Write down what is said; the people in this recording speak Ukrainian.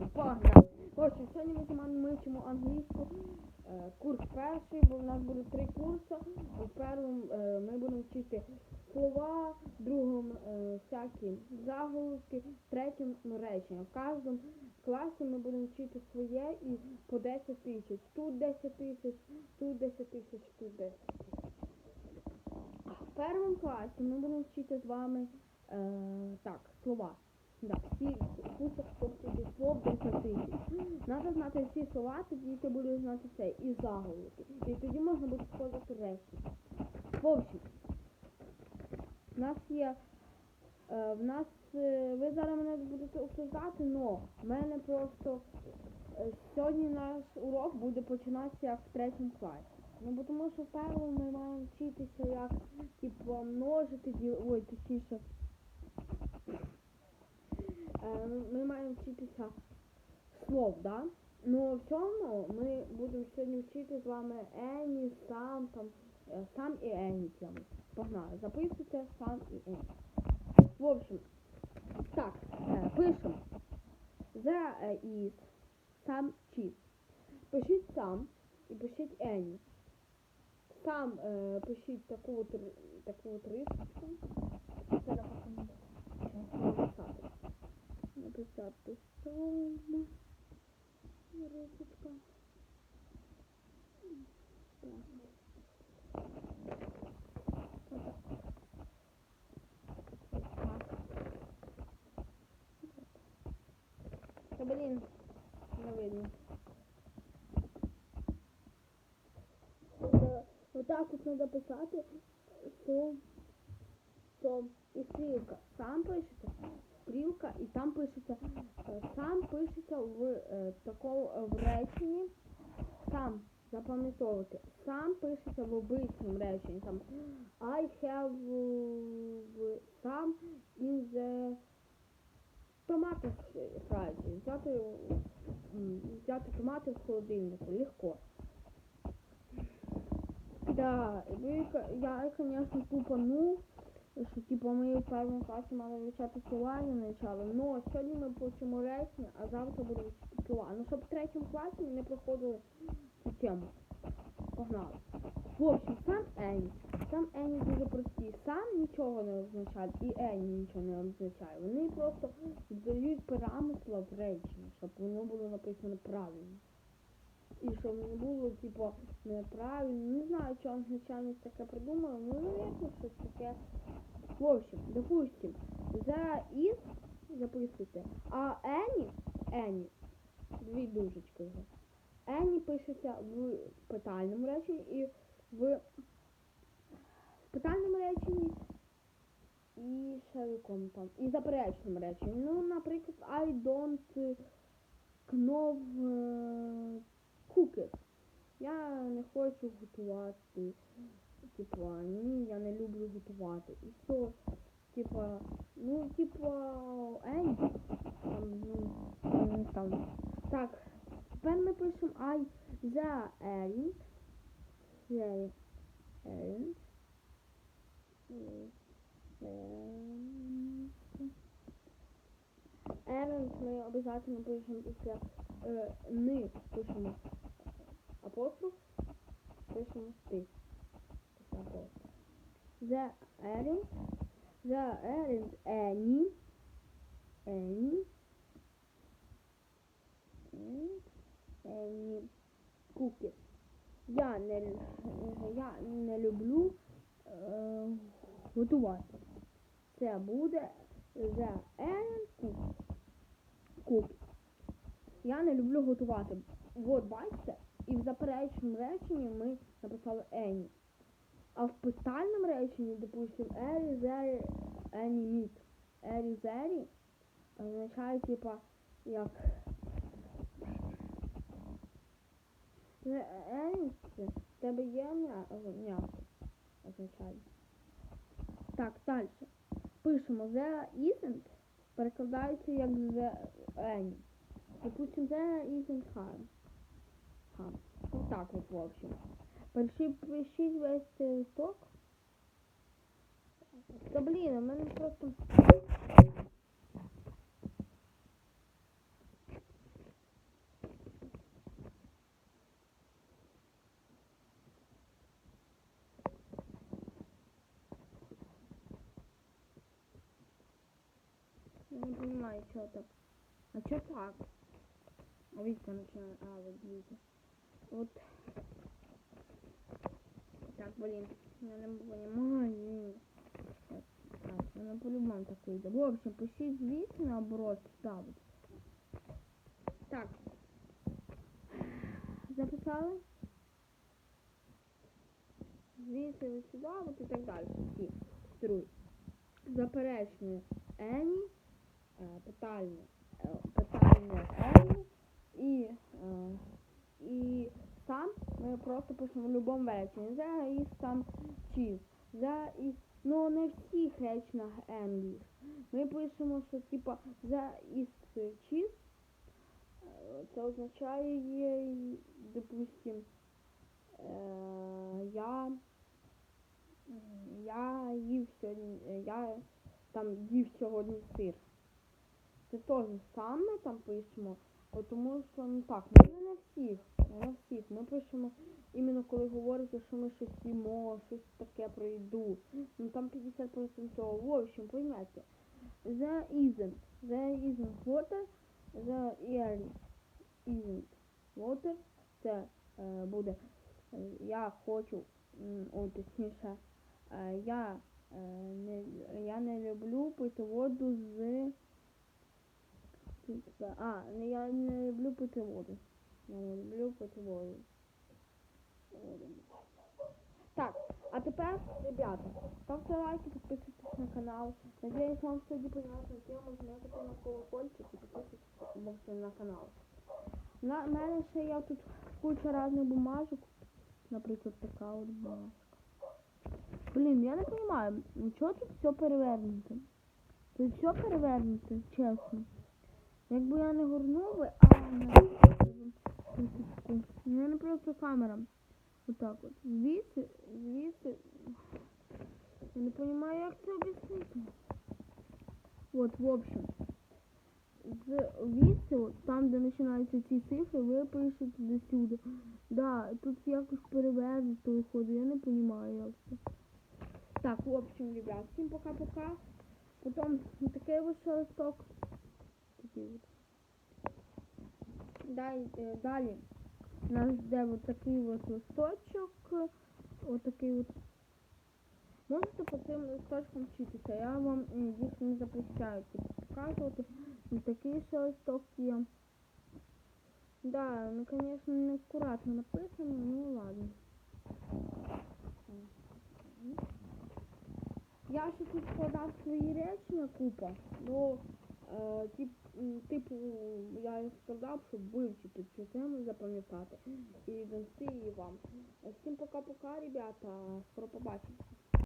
я погнали! Сьогодні ми вивчимо англійську, е, курс перший, бо в нас буде три курси. У першому е, ми будемо вчити слова, в другому е, всякі заголовки, в третьому ну, речення. В кожному класі ми будемо вчити своє і по 10 тисяч. Тут 10 тисяч, тут 10 тисяч, тут 10 тисяч. В першому класі ми будемо вчити з вами е, так, слова. Да, всі тобто слов 10 тисяч. Треба знати всі слова, тоді ти будеш знати це і заголовки. І тоді можна буде складати речі. В общем, в нас є. Е, в нас е, ви зараз мене будете обсуждати, но в мене просто е, сьогодні наш урок буде починатися в третьому класі. Ну, тому що в першому ми маємо вчитися, як типу множити, ой, точніше. Е, ми маємо вчитися слов, да? Ну в цьому ми будемо сьогодні вчити з вами Ені, сам, там, е, сам і Ені. Погнали, записуйте сам і Ені. В общем, так, е, пишемо. The is сам чи. Пишіть сам і пишіть Ені. Сам е, пишіть таку от, таку от. Написати. Сам. Рисочка. Так. Та блін, не видно. Е, Отак от треба писати, що, що і стрілка. Сам пишеться, стрілка, і там пишеться, е, сам пишеться в е, такому е, в реченні, сам запам'ятовувати. Сам пишеться в обичному реченні. Там I have е, some in the томати фразі. Взяти, взяти томати в холодильнику. Легко. Да, к- я, конечно, тупанув, що типу ми в першому класі мали вивчати слова не навчали. Но сьогодні ми почнемо речення, а завтра будемо вчити слова. Ну, щоб в третьому класі ми не проходили цю тему. Погнали. В общем, сам Ені. Сам Ені дуже прості. Сам нічого не означає і Ені нічого не означає. Вони просто додають параметри в речення, щоб воно було написано правильно. І щоб не було, типу, неправильно. Не знаю, чого англічани таке придумали, ну, навірно, щось таке. В общем, допустим, за is записуйте, а Any, Any, дві дужечки вже. Any пишеться в питальному реченні і в питальному реченні і ще якому там. І заперечному реченні. Ну, наприклад, I don't know е. Я не хочу готувати. Типа, ні, я не люблю готувати. І все. Типа, ну, типа, ей, там, ну, там. Так, тепер ми пишемо I the errand. The. Errand ми обов'язково пишемо після е, ни пишемо апостроф, пишемо ти. The errand, the errand any, any, any cookies. Я не, я не люблю е, готувати. Це буде errand cookies. Cookies. Я не люблю готувати. От бачите, і в заперечному реченні ми написали any. А в питальному реченні, допустим, ері, зері, any meat. Ері, зері означає, типа, як ері, в тебе є м'я- м'ясо, означає. Так, далі. Пишемо the isn't, перекладається як the any. Допустим, there isn't harm. Вот так вот, в общем. Пишіть весь цей листок. Та блін, у мене просто... Не понимаю, что так. А что так? А видите, начинаю... А, вот видите. Вот. Так, блин. Я не понимаю. Так, так, ну по-любому так выйдет. В общем, пишіть звідси наоборот ставить. Так. Записали? Звідси ви сюди, от і так далі. Всі струй. Заперечне Ені, е, питальне, е, питальне Ені і, е, і сам ми просто пишемо в будь-якому реченні. За і сам чіз. За і Ну, не в всіх реченнях English. Ми пишемо, що типа із чіз. е, Це означає, допустим, е, я, я їв сьогодні, е, я там їв сьогодні сир. Це теж саме там пишемо, бо тому що ну так, не на всіх, не на всіх. Ми пишемо іменно коли говорите, що ми щось їмо, щось таке про їду. Ну там 50% цього. В общем, поймете. The isn't. The isn't water. The air isn't water. Це е, буде е, я хочу, о, точніше, е, я, е, не, я не люблю пити воду з. А, не, я не люблю пити воду. Я не люблю пити воду. Так, а тепер, ребята, ставте лайки, підписуйтесь на канал. Надіюсь, вам сьогодні понятна тема, жмете на колокольчик і підписуйтесь на канал. На мене ще є тут куча різних бумажок. Наприклад, така от бумажка. Блін, я не розумію, чого тут все перевернуто? Тут все перевернуто, чесно. Якби я не горнув би, а у мене просто камера. Отак от. Звідси, звідси. Я не розумію, як це об'яснити. От, в общем. З звідси, от, там, де починаються ці цифри, ви пишете до сюди. Да, тут якось перевернуто виходить, я не розумію, як це. Так, в общем, ребят, всім пока-пока. Потім такий ось шелесток. Дай, е, далі у нас йде от такий от листочок. От такий от. Можете по цим листочкам вчитися. Я вам їх не запрещаю показувати. І такий ще листок є. Да, ну звісно, не акуратно написано, ну ладно. Я ще тут складав свої речення купа, ну, тип, типу, я їх сказав, щоб вивчити цю тему, запам'ятати і донести її вам. Всім пока-пока, ребята, скоро побачимося.